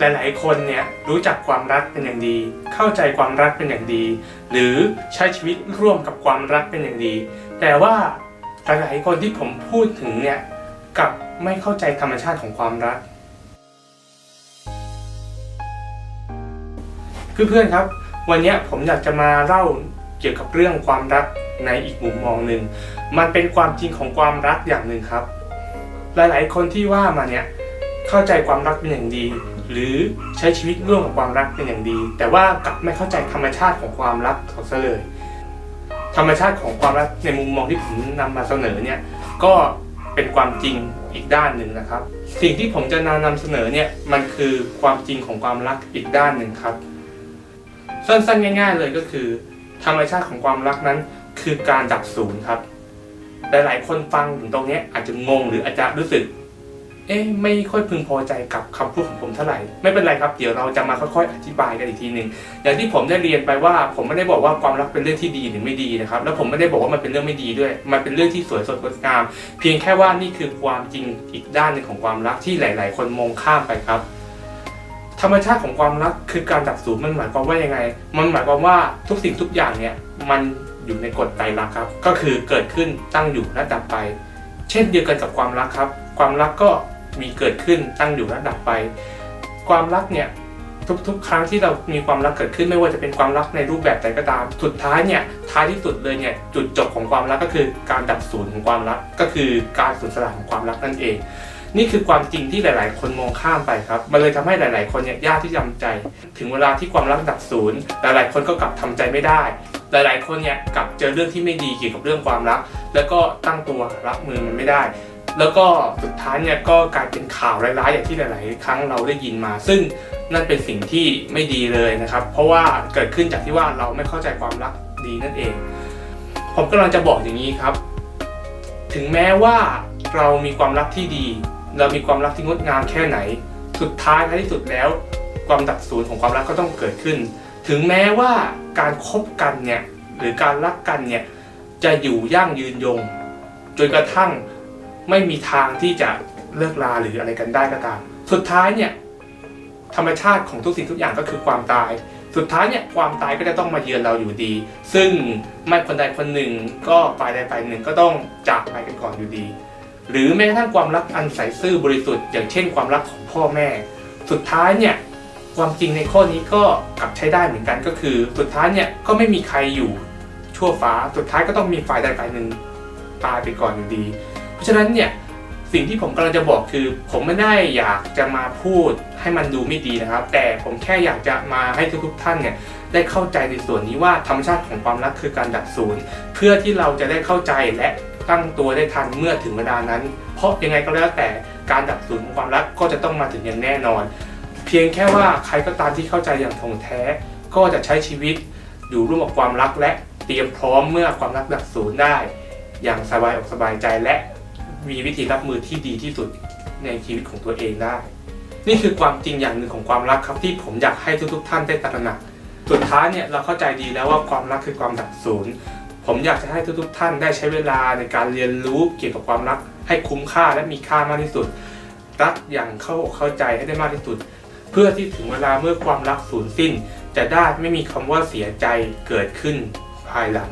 หลาย ๆ คนเนี่ยรู้จักความรักเป็นอย่างดี เข้าใจความรักเป็นอย่างดี หรือใช้ชีวิตร่วมกับความรักเป็นอย่างดี แต่ว่าหลาย ๆ คนที่ผมพูดถึงเนี่ยกับไม่เข้าใจธรรมชาติของความรัก เพื่อน ๆ ครับ วันนี้ผมอยากจะมาเล่าเกี่ยวกับเรื่องความรักในอีกมุมมองหนึ่ง มันเป็นความจริงของความรักอย่างหนึ่งครับ หลาย ๆ คนที่ว่ามาเนี่ย เข้าใจความรักเป็นอย่างดี หรือใช้ชีวิตร่วมกับความรักเป็นอย่างดี แต่ว่ากลับไม่เข้าใจธรรมชาติของความรักเขาซะเลย ธรรมชาติของความรักในมุมมองที่ผมนำมาเสนอเนี่ยก็เป็นความจริงอีกด้านหนึ่งนะครับ สิ่งที่ผมจะนำนำเสนอเนี่ยมันคือความจริงของความรักอีกด้านหนึ่งครับ สั้นๆง่าย ๆ เลยก็คือ ธรรมชาติของความรักนั้น คือการดับศูนย์ครับหลายๆคนฟังถึงตรงนี้อาจจะงงหรืออาจจะรู้สึก เอ๊ะไม่ค่อยพึงพอใจกับคำพูดของผมเท่าไหร่ ไม่เป็นไรครับเดี๋ยวเราจะมาค่อยๆ อธิบายกันอีกทีหนึ่งอย่างที่ผมได้เรียนไปว่า ผมไม่ได้บอกว่าความรักเป็นเรื่องที่ดีหรือไม่ดีนะครับแล้วผมไม่ได้บอกว่ามันเป็นเรื่องไม่ดีด้วย มันเป็นเรื่องที่สวยสดงดงาม เพียงแค่ว่านี่คือความจริงอีกด้านหนึ่งของความรักที่หลาย ๆ คนมองข้ามไปครับธรรมชาติของความรักคือการดับสูญมันหมายความว่ายังไง มันหมายความว่าทุกสิ่งทุกอย่างเนี่ยมันอยู่ในกฎไตรลักษณ์ครับ ก็คือเกิดขึ้นตั้งอยู่และดับไป เช่นเดียวกันกับความรักครับ ความรักก็ มีเกิดขึ้นตั้งอยู่และดับไป ความรักเนี่ยทุกๆ ครั้งที่เรามีความรักเกิดขึ้นไม่ว่าจะเป็นความรักในรูปแบบใดก็ตาม สุดท้ายเนี่ยท้ายที่สุดเลยเนี่ยจุดจบของความรักก็คือการดับสูญของความรักก็คือการสูญสลายของความรักนั่นเอง นี่คือความจริงที่หลาย ๆ คนมองข้ามไปครับ มันเลยทำให้หลาย ๆ คนเนี่ยยากที่จะทำใจ ถึงเวลาที่ความรักดับศูนย์หลาย ๆ คนก็กลับทำใจไม่ได้ หลาย ๆ คนเนี่ยกลับเจอเรื่องที่ไม่ดีเกี่ยวกับเรื่องความรัก แล้วก็ตั้งตัวรับมือมันไม่ได้ แล้วก็สุดท้ายเนี่ยก็กลายเป็นข่าวร้ายๆอย่างที่หลาย ๆ ครั้งเราได้ยินมา ซึ่งนั่นเป็นสิ่งที่ไม่ดีเลยนะครับ เพราะว่าเกิดขึ้นจากที่ว่าเราไม่เข้าใจความรักดีนั่นเอง ผมกำลังจะบอกอย่างนี้ครับ ถึงแม้ว่าเรามีความรักที่ดี เรามีความรักที่งดงามแค่ไหน สุดท้ายท้ายที่สุดแล้ว ความดับสูญของความรักก็ต้องเกิดขึ้น ถึงแม้ว่าการคบกันเนี่ยหรือการรักกันเนี่ยจะอยู่ยั่งยืนยงจนกระทั่ง ไม่มีทางที่จะเลิกลาหรืออะไรกันได้ก็ตาม สุดท้ายเนี่ยธรรมชาติของทุกสิ่งทุกอย่างก็คือความตาย สุดท้ายเนี่ยความตายก็จะต้องมาเยือนเราอยู่ดี ซึ่งไม่คนใดคนหนึ่งก็ฝ่ายใดฝ่ายหนึ่งก็ต้องจากไปกันก่อนอยู่ดี หรือแม้กระทั่งความรักอันใสซื่อบริสุทธิ์อย่างเช่นความรักของพ่อแม่ สุดท้ายเนี่ยความจริงในข้อนี้ก็กลับใช้ได้เหมือนกันก็คือ สุดท้ายเนี่ยก็ไม่มีใครอยู่ชั่วฟ้า สุดท้ายก็ต้องมีฝ่ายใดฝ่ายหนึ่งตายไปก่อนอยู่ดี ราะฉะนั้นเนี่ยสิ่งที่ผมกำลังจะบอกคือ ผมไม่ได้อยากจะมาพูดให้มันดูไม่ดีนะครับ แต่ผมแค่อยากจะมาให้ทุกๆท่านเนี่ยได้เข้าใจในส่วนนี้ว่าธรรมชาติของความรักคือการดับศูนย์เพื่อที่เราจะได้เข้าใจและตั้งตัวได้ทันเมื่อถึงเวลานั้น เพราะยังไงก็แล้วแต่การดับสูญของความรักก็จะต้องมาถึงอย่างแน่นอน เพียงแค่ว่าใครก็ตามที่เข้าใจอย่างถ่องแท้ ก็จะใช้ชีวิตอยู่ร่วมกับความรักและเตรียมพร้อมเมื่อความรักดับสูญได้ อย่างสบายอกสบายใจและ มีวิธีรับมือที่ดีที่สุดในชีวิตของตัวเองได้ นี่คือความจริงอย่างหนึ่งของความรักครับที่ผมอยากให้ทุกๆ ท่านได้ตระหนัก สุดท้ายเนี่ยเราเข้าใจดีแล้วว่าความรักคือความดับสูญผมอยากจะให้ทุกๆ ท่านได้ใช้เวลาในการเรียนรู้เกี่ยวกับความรัก ให้คุ้มค่าและมีค่ามากที่สุด รักอย่างเข้าอกเข้าใจให้ได้มากที่สุด เพื่อที่ถึงเวลาเมื่อความรักสูญสิ้น จะได้ไม่มีคำว่าเสียใจเกิดขึ้นภายหลัง